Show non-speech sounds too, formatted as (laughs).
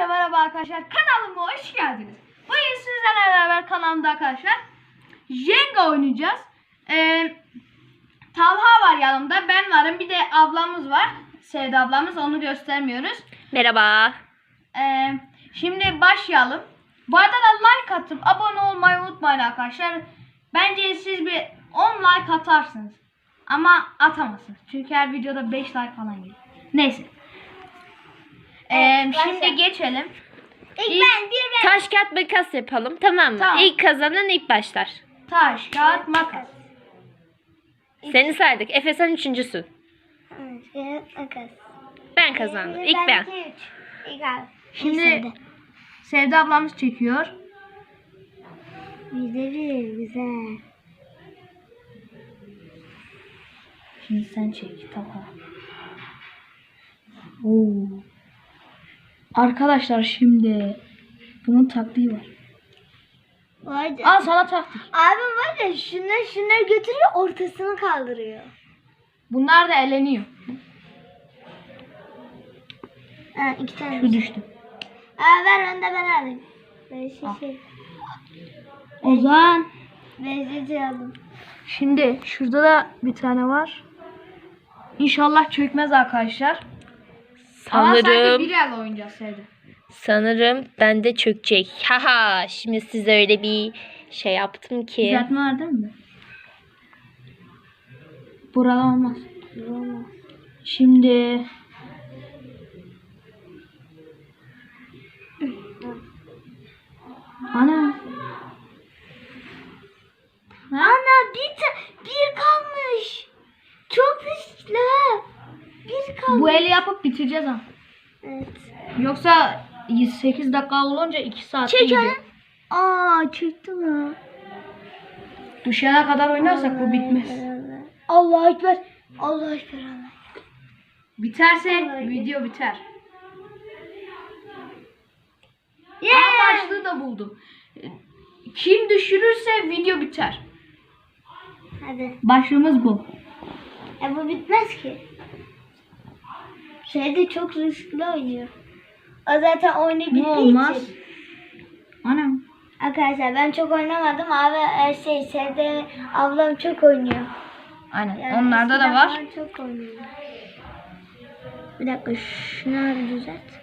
Herkese merhaba arkadaşlar. Kanalıma hoş geldiniz. Bugün sizlerle beraber kanalımda arkadaşlar Jenga oynayacağız. Ee, Talha var yanımda. Ben varım. Bir de ablamız var. Sevda ablamız. Onu göstermiyoruz. Merhaba. Ee, şimdi başlayalım. Bu arada da like atıp abone olmayı unutmayın arkadaşlar. Bence siz bir 10 like atarsınız. Ama atamazsınız. Çünkü her videoda 5 like falan geliyor. Neyse. Ee, Evet, şimdi başla. geçelim. İlk İlk- ben bir ben. Taş kağıt makas yapalım tamam mı? Tamam. İlk kazanan ilk başlar. Taş, kağıt, makas. Seni saydık. Efe sen üçüncüsün. Evet, makas. Ben kazandım. İlk ben. iki, üç. İlk abi. Şimdi Sevda ablamız çekiyor. Yüzde bir, güzel. Şimdi sen çek. Tamam. Oo. Arkadaşlar şimdi bunun taktiği var. Be. Al sana taktik. Abim var ya şunları şunları götürüyor ortasını kaldırıyor. Bunlar da eleniyor. Ha, iki tane. Şu düştü. Aa, ver önde ben alayım. Ben şey Al. şey. Ozan. Benzici aldım. Şimdi şurada da bir tane var. İnşallah çökmez arkadaşlar. Ama sadece Sanırım bir el oynayacağız sanırım bende çökecek. (laughs) Haha şimdi size öyle bir şey yaptım ki. Düzeltme var değil mi? Burada olmaz. Olmaz. Şimdi Ana. Ha? Ana bir ta- bir kalmış. Çok riskli. ha. Bu eli yapıp bitireceğiz ama. Evet. Yoksa 8 dakika olunca 2 saat Çek onu. Aa çıktı mı? Düşene kadar oynarsak bu bitmez. Allah ekber. Allah ekber. Allah. Biterse Ay. video biter. Yeah. Ama başlığı da buldum. Kim düşürürse video biter. Hadi. Başlığımız bu. E bu bitmez ki. Şeyde çok riskli oynuyor. O zaten bittiği Bu olmaz. için. Anam. Arkadaşlar ben çok oynamadım. Abi e, şey Sevde ablam çok oynuyor. Aynen. Yani Onlarda da eskiden var. Çok oynuyor. Bir dakika şunu abi düzelt.